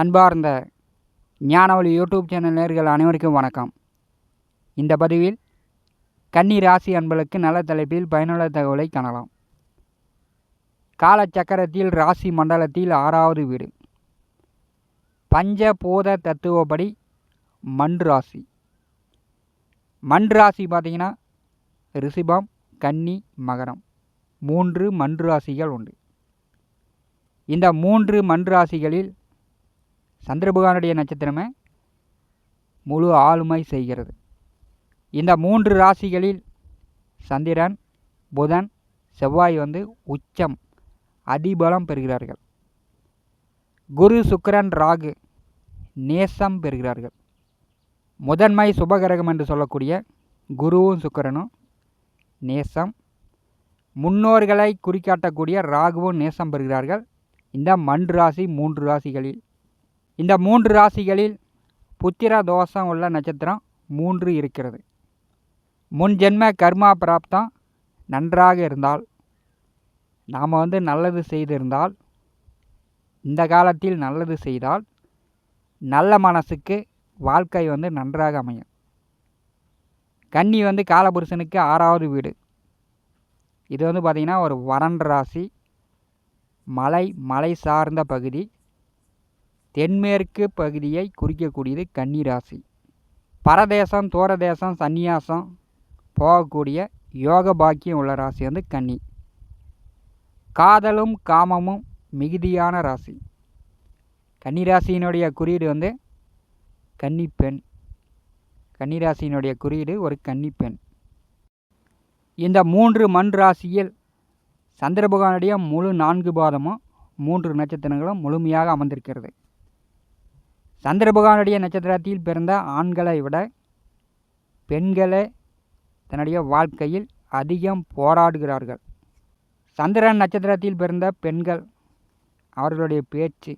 அன்பார்ந்த ஞானவழி YouTube channel நேர்கள் அனைவருக்கும் வணக்கம். இந்த பதிவில் கன்னி ராசி அன்பர்களுக்கு நல்ல தலைப்பில் பயனுள்ள தகவலை காணலாம். காலச்சக்கரத்தில் ராசி மண்டலத்தில் ஆறாவது வீடு. பஞ்சபூத தத்துவப்படி மண் ராசி. மண் ராசி பார்த்தீங்கன்னா ரிஷிபம் கன்னி மகரம். மூன்று மண் ராசிகள் உண்டு. இந்த மூன்று மண் ராசிகளில் சந்திரபகவானுடைய நட்சத்திரமே முழு ஆளுமை செய்கிறது. இந்த மூன்று ராசிகளில் சந்திரன் புதன் செவ்வாய் வந்து உச்சம் அதிபலம் பெறுகிறார்கள். குரு சுக்கரன் ராகு நேசம் பெறுகிறார்கள். முதன்மை சுபகிரகம் என்று சொல்லக்கூடிய குருவும் சுக்கிரனும் நேசம். முன்னோர்களை குறிக்காட்டக்கூடிய ராகுவும் நேசம் பெறுகிறார்கள். இந்த மண் ராசி மூன்று ராசிகளில் இந்த மூன்று ராசிகளில் புத்திர தோஷம் உள்ள நட்சத்திரம் மூன்று இருக்கிறது. முன் ஜென்ம கர்மா பிராப்தம் நன்றாக இருந்தால் நாம் வந்து நல்லது செய்திருந்தால் இந்த காலத்தில் நல்லது செய்தால் நல்ல மனசுக்கு வாழ்க்கை வந்து நன்றாக அமையும். கன்னி வந்து காலபுருஷனுக்கு ஆறாவது வீடு. இது வந்து பார்த்திங்கன்னா ஒரு வறண்ட ராசி மலை மலை சார்ந்த பகுதி. தென்மேற்கு பகுதியை குறிக்கக்கூடியது கன்னி ராசி பரதேசம் தூரதேசம் சந்நியாசம் போகக்கூடிய யோக பாக்கியம் உள்ள ராசி வந்து கன்னி. காதலும் காமமும் மிகுதியான ராசி. கன்னிராசியினுடைய குறியீடு வந்து கன்னிப்பெண் கன்னிராசியினுடைய குறியீடு ஒரு கன்னிப்பெண் இந்த மூன்று மண் ராசியில் சந்திரபகவானுடைய முழு நான்கு பாதமும் மூன்று நட்சத்திரங்களும் முழுமையாக அமர்ந்திருக்கிறது. சந்திரபகவானுடைய நட்சத்திரத்தில் பிறந்த ஆண்களை விட பெண்களே தன்னுடைய வாழ்க்கையில் அதிகம் போராடுகிறார்கள். சந்திரன் நட்சத்திரத்தில் பிறந்த பெண்கள் அவர்களுடைய பேச்சு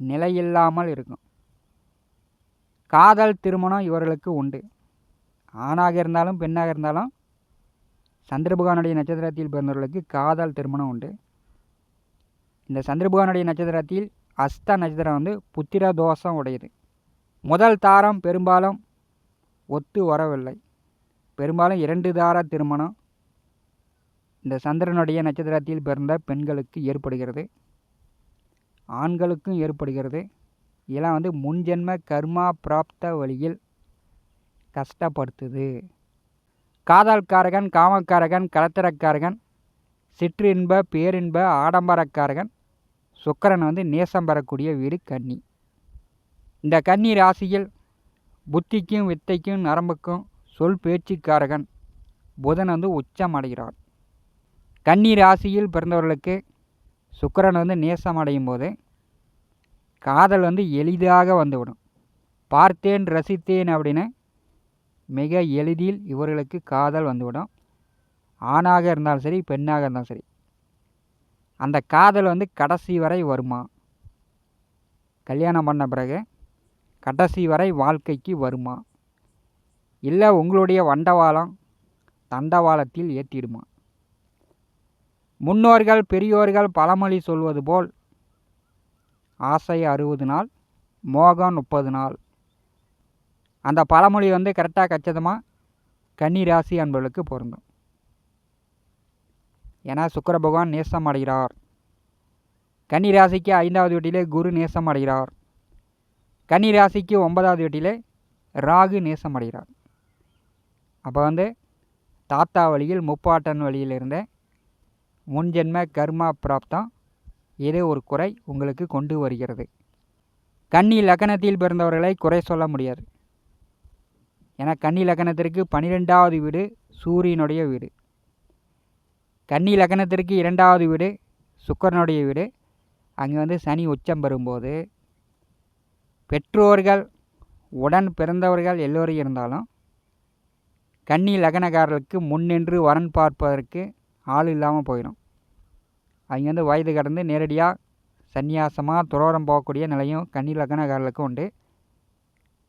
நிலையில்லாமல் இருக்கும். காதல் திருமணம் இவர்களுக்கு உண்டு. ஆணாக இருந்தாலும் பெண்ணாக இருந்தாலும் சந்திரபகவானுடைய நட்சத்திரத்தில் பிறந்தவர்களுக்கு காதல் திருமணம் உண்டு. இந்த சந்திரபகவானுடைய நட்சத்திரத்தில் அஸ்த நட்சத்திரம் வந்து புத்திர தோஷம் உடையது. முதல் தாரம் பெரும்பாலும் ஒத்து வரவில்லை. பெரும்பாலும் இரண்டு தார திருமணம். இந்த சந்திரனுடைய நட்சத்திரத்தில் பிறந்த பெண்களுக்கு ஏற்படுகிறது. ஆண்களுக்கும் ஏற்படுகிறது. இதெல்லாம் வந்து முன்ஜென்ம கர்மா பிராப்த வழியில் கஷ்டப்படுத்துது. காதல்காரகன் காமக்காரகன் கலத்திரக்காரகன் சிற்றின்ப பேரின்ப ஆடம்பரக்காரகன் சுக்கரன் வந்து நேசம் பெறக்கூடிய வீடு கன்னி. இந்த கன்னி ராசியில் புத்திக்கும் வித்தைக்கும் நரம்புக்கும் சொல் பேச்சுக்காரகன் புதன் வந்து உச்சம் அடைகிறார். கன்னி ராசியில் பிறந்தவர்களுக்கு சுக்கரன் வந்து நேசம் அடையும் போது காதல் வந்து எளிதாக வந்துவிடும். பார்த்தேன் ரசித்தேன் அப்படின்னு மிக எளிதில் இவர்களுக்கு காதல் வந்துவிடும். ஆணாக இருந்தாலும் சரி பெண்ணாக இருந்தாலும் சரி. அந்த காதல் வந்து கடைசி வரை வருமா? கல்யாணம் பண்ண பிறகு கடைசி வரை வாழ்க்கைக்கு வருமா? இல்லை உங்களுடைய வண்டவாளம் தண்டவாளத்தில் ஏற்றிடுமா முன்னோர்கள் பெரியோர்கள் பழமொழி சொல்வது போல் ஆசை அறுபது நாள் மோகம் முப்பது நாள். அந்த பழமொழி வந்து கரெக்டாக கச்சிதமாக கன்னி ராசி அன்பர்களுக்கு பொருந்தும். ஏன்னா சுக்கர பகவான் நேசம் அடைகிறார் கன்னி ராசிக்கு ஐந்தாவது வீட்டிலே குரு நேசம் அடைகிறார் கன்னி ராசிக்கு ஒன்பதாவது வீட்டிலே ராகு நேசம் அடைகிறார் அப்போ வந்து தாத்தா வழியில் முப்பாட்டன் வழியில் இருந்த முன்ஜென்ம கர்மா பிராப்தம் ஏதோ ஒரு குறை உங்களுக்கு கொண்டு வருகிறது. கன்னி லக்கணத்தில் பிறந்தவர்களை குறை சொல்ல முடியாது. ஏன்னா கன்னி லக்கணத்திற்கு பன்னிரெண்டாவது வீடு சூரியனுடைய வீடு. கன்னி லக்னத்திற்கு இரண்டாவது வீடு சுக்கரனுடைய வீடு. அங்கே வந்து சனி உச்சம் பெறும்போது பெற்றோர்கள் உடன் பிறந்தவர்கள் எல்லோரும் இருந்தாலும் கன்னி லக்னக்காரர்களுக்கு முன்னின்று வரன் பார்ப்பதற்கு ஆள் இல்லாமல் போயிடும். அவங்க வந்து வயது கடந்து நேரடியாக சந்நியாசமாக துரோரம் போகக்கூடிய நிலையும் கன்னி லக்னக்காரர்களுக்கு உண்டு.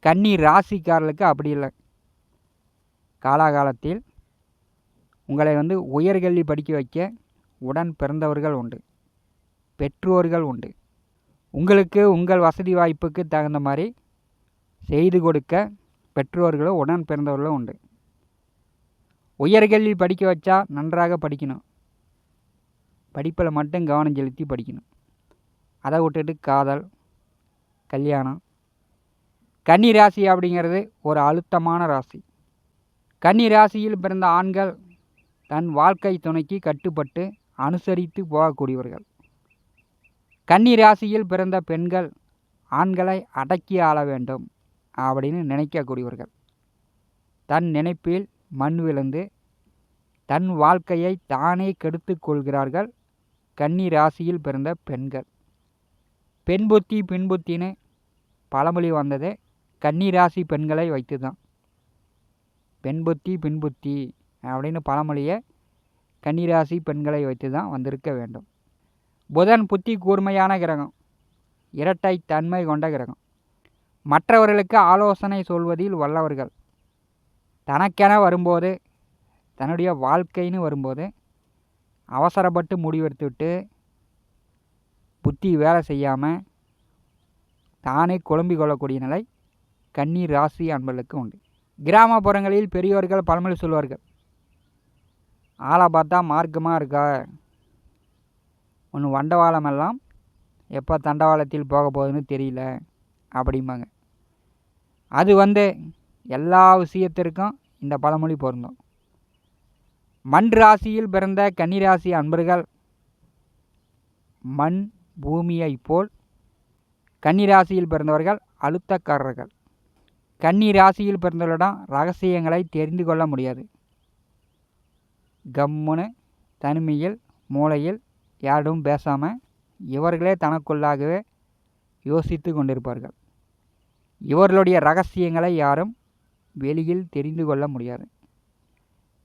கன்னி ராசிக்காரர்களுக்கு அப்படி இல்லை. காலாகாலத்தில் உங்களை வந்து உயர்கல்வி படிக்க வைக்க உடன் பிறந்தவர்கள் உண்டு. பெற்றோர்கள் உண்டு. உங்களுக்கு உங்கள் வசதி வாய்ப்புக்கு தகுந்த மாதிரி செய்து கொடுக்க பெற்றோர்களும் உடன் பிறந்தவர்களும் உண்டு. உயர்கல்வி படிக்க வச்சா நன்றாக படிக்கணும். படிப்பில் மட்டும் கவனம் செலுத்தி படிக்கணும். அதை விட்டுட்டு காதல் கல்யாணம். கன்னி ராசி அப்படிங்கிறது ஒரு அழுத்தமான ராசி. கன்னி ராசியில் பிறந்த ஆண்கள் தன் வாழ்க்கை துணைக்கு கட்டுப்பட்டு அனுசரித்து போகக்கூடியவர்கள். கன்னி ராசியில் பிறந்த பெண்கள் ஆண்களை அடக்கி ஆள வேண்டும் அப்படின்னு நினைக்கக்கூடியவர்கள். தன் நினைப்பில் மண் விழுந்து தன் வாழ்க்கையை தானே கெடுத்து கொள்கிறார்கள் கன்னி ராசியில் பிறந்த பெண்கள். பெண் புத்தி பின்புத்தின்னு பழமொழி வந்ததே. கன்னி ராசி பெண்களை வைத்து தான் பெண் புத்தி பின்புத்தி அப்படின்னு பழமொழியை கன்னிராசி பெண்களை வைத்து தான் வந்திருக்க வேண்டும். புதன் புத்தி கூர்மையான கிரகம். இரட்டை தன்மை கொண்ட கிரகம். மற்றவர்களுக்கு ஆலோசனை சொல்வதில் வல்லவர்கள். தனக்கென வரும்போது தன்னுடைய வாழ்க்கைன்னு வரும்போது அவசரப்பட்டு முடிவெடுத்துவிட்டு புத்தி வேலை செய்யாமல் தானே குழம்பி கொள்ளக்கூடிய நிலை கன்னி ராசி அன்பர்களுக்கு உண்டு. கிராமப்புறங்களில் பெரியோர்கள் பழமொழி சொல்வார்கள் ஆளை பார்த்தா மார்க்கமாக இருக்கா? ஒன்று வண்டவாளமெல்லாம் எப்போ தண்டவாளத்தில் போக போகுதுன்னு தெரியல அப்படிம்பாங்க. அது வந்து எல்லா விஷயத்திற்கும் இந்த பழமொழி பொருந்தும். மண் ராசியில் பிறந்த கன்னிராசி அன்பர்கள் மண் பூமியை போல் கன்னிராசியில் பிறந்தவர்கள் அழுத்தக்காரர்கள். கன்னி ராசியில் பிறந்தவர்களிடம் ரகசியங்களை தெரிந்து கொள்ள முடியாது. கம்முன்னு தனிமையில் மூளையில் யாரும் பேசாமல் இவர்களே தனக்குள்ளாகவே யோசித்து கொண்டிருப்பார்கள். இவர்களுடைய ரகசியங்களை யாரும் வெளியில் தெரிந்து கொள்ள முடியாது.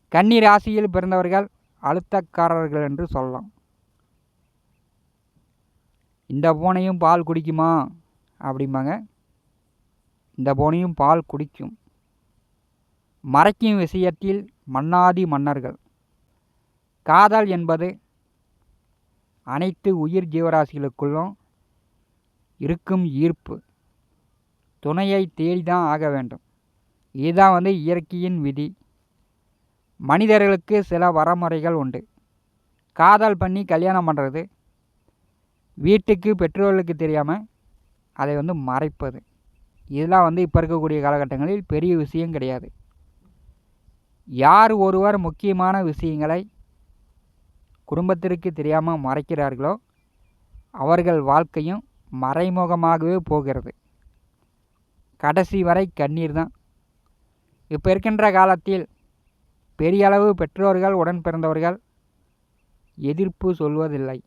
கன்னி ராசியில் பிறந்தவர்கள் அழுத்தக்காரர்கள் என்று சொல்லலாம். இந்த பூனையும் பால் குடிக்குமா? அப்படிம்பாங்க. இந்த பூனையும் பால் குடிக்கும். மறைக்கும் விஷயத்தில் மன்னாதி மன்னர்கள் காதல் என்பது அனைத்து உயிர் ஜீவராசிகளுக்குள்ளும் இருக்கும் ஈர்ப்பு. துணையை தேடிதான் ஆக வேண்டும். இதுதான் வந்து இயற்கையின் விதி. மனிதர்களுக்கு சில வரமுறைகள் உண்டு. காதல் பண்ணி கல்யாணம் பண்ணுறது வீட்டுக்கு பெற்றோர்களுக்கு தெரியாமல் அதை வந்து மறைப்பது. இதெல்லாம் வந்து இப்போ இருக்கக்கூடிய காலகட்டங்களில் பெரிய விஷயம் கிடையாது. யார் ஒருவர் முக்கியமான விஷயங்களை குடும்பத்திற்கு தெரியாமல் மறைக்கிறார்களோ அவர்கள் வாழ்க்கையும் மறைமுகமாகவே போகிறது. கடைசி வரை கண்ணீர் தான். இப்போ இருக்கின்ற காலத்தில் பெரிய அளவு பெற்றோர்கள் உடன் பிறந்தவர்கள் எதிர்ப்பு சொல்வதில்லை.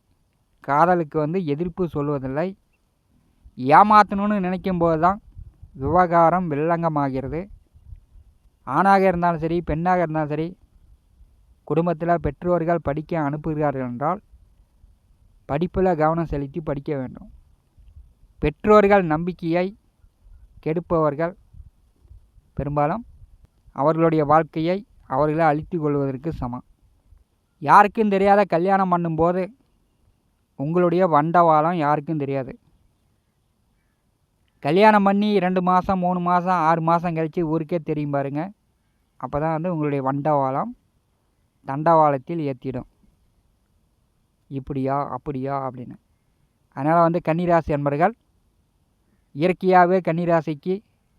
காதலுக்கு வந்து எதிர்ப்பு சொல்வதில்லை. ஏமாற்றணும்னு நினைக்கும் போது தான் விவகாரம் வில்லங்கமாகிறது. ஆணாக இருந்தாலும் சரி பெண்ணாக இருந்தாலும் சரி குடும்பத்தில் பெற்றோர்கள் படிக்க அனுப்புகிறார்கள் என்றால் படிப்பில் கவனம் செலுத்தி படிக்க வேண்டும். பெற்றோர்கள் நம்பிக்கையை கெடுப்பவர்கள் பெரும்பாலும் அவர்களுடைய வாழ்க்கையை அவர்களை அழித்து கொள்வதற்கு சமம். யாருக்கும் தெரியாத கல்யாணம் பண்ணும்போது உங்களுடைய வண்டவாளம் யாருக்கும் தெரியாது. கல்யாணம் பண்ணி ரெண்டு மாதம் மூணு மாதம் ஆறு மாதம் கழித்து ஊருக்கே தெரியும் பாருங்கள் அப்போ தான் வந்து உங்களுடைய வண்டவாளம் தண்டவாளத்தில் ஏற்றிடும் இப்படியா அப்படியா அப்படின்னு. அதனால் வந்து கன்னிராசி என்பர்கள் இயற்கையாகவே கன்னிராசிக்கு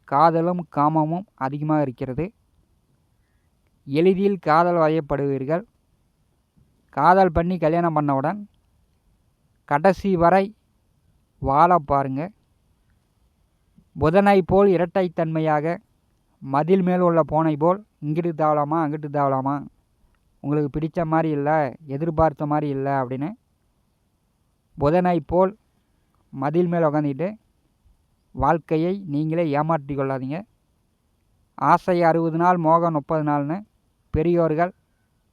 காதலும் காமமும் அதிகமாக இருக்கிறது. எளிதில் காதல் வயப்படுவீர்கள். காதல் பண்ணி கல்யாணம் பண்ணவுடன் கடைசி வரை வாழ பாருங்க. புதனை போல் இரட்டைத்தன்மையாக மதில் மேல் உள்ள போனை போல் இங்கிட்டு தாவலாமா அங்கிட்டு தாவலாமா? உங்களுக்கு பிடித்த மாதிரி இல்லை எதிர்பார்த்த மாதிரி இல்லை அப்படின்னு புதனை போல் மதில் மேல் உக்காந்துக்கிட்டு வாழ்க்கையை நீங்களே ஏமாற்றி கொள்ளாதீங்க. ஆசை அறுபது நாள் மோகம் முப்பது நாள்னு பெரியோர்கள்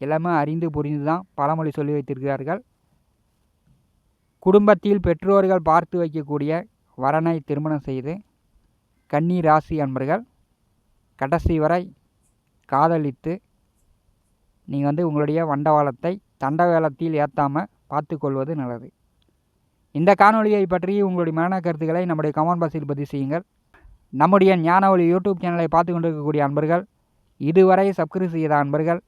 எல்லாமே அறிந்து புரிந்து தான் பழமொழி சொல்லி வைத்திருக்கிறார்கள். குடும்பத்தில் பெற்றோர்கள் பார்த்து வைக்கக்கூடிய வரனை திருமணம் செய்து கன்னி ராசி அன்பர்கள் கடைசி வரை காதலித்து நீங்கள் வந்து உங்களுடைய வண்டவாளத்தை தண்டவேலத்தில் ஏற்றாமல் பார்த்து கொள்வது நல்லது. இந்த காணொலியை பற்றி உங்களுடைய மரண கருத்துக்களை நம்முடைய கமெண்ட் பாக்ஸில் பதிவு செய்யுங்கள். நம்முடைய ஞானவழி யூடியூப் சேனலை பார்த்து கொண்டிருக்கக்கூடிய அன்பர்கள் இதுவரை சப்ஸ்கிரைப் செய்த அன்பர்கள்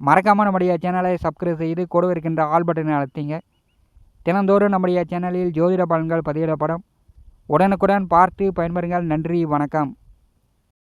மறக்காமல் நம்முடைய சேனலை சப்ஸ்கிரைப் செய்து கூட இருக்கின்ற ஆல் பட்டனை அழுத்திங்க. தினந்தோறும் நம்முடைய சேனலில் ஜோதிட பலன்கள் பதிவிடப்படும். உடனுக்குடன் பார்த்து பயன்பெறுங்கள். நன்றி வணக்கம்.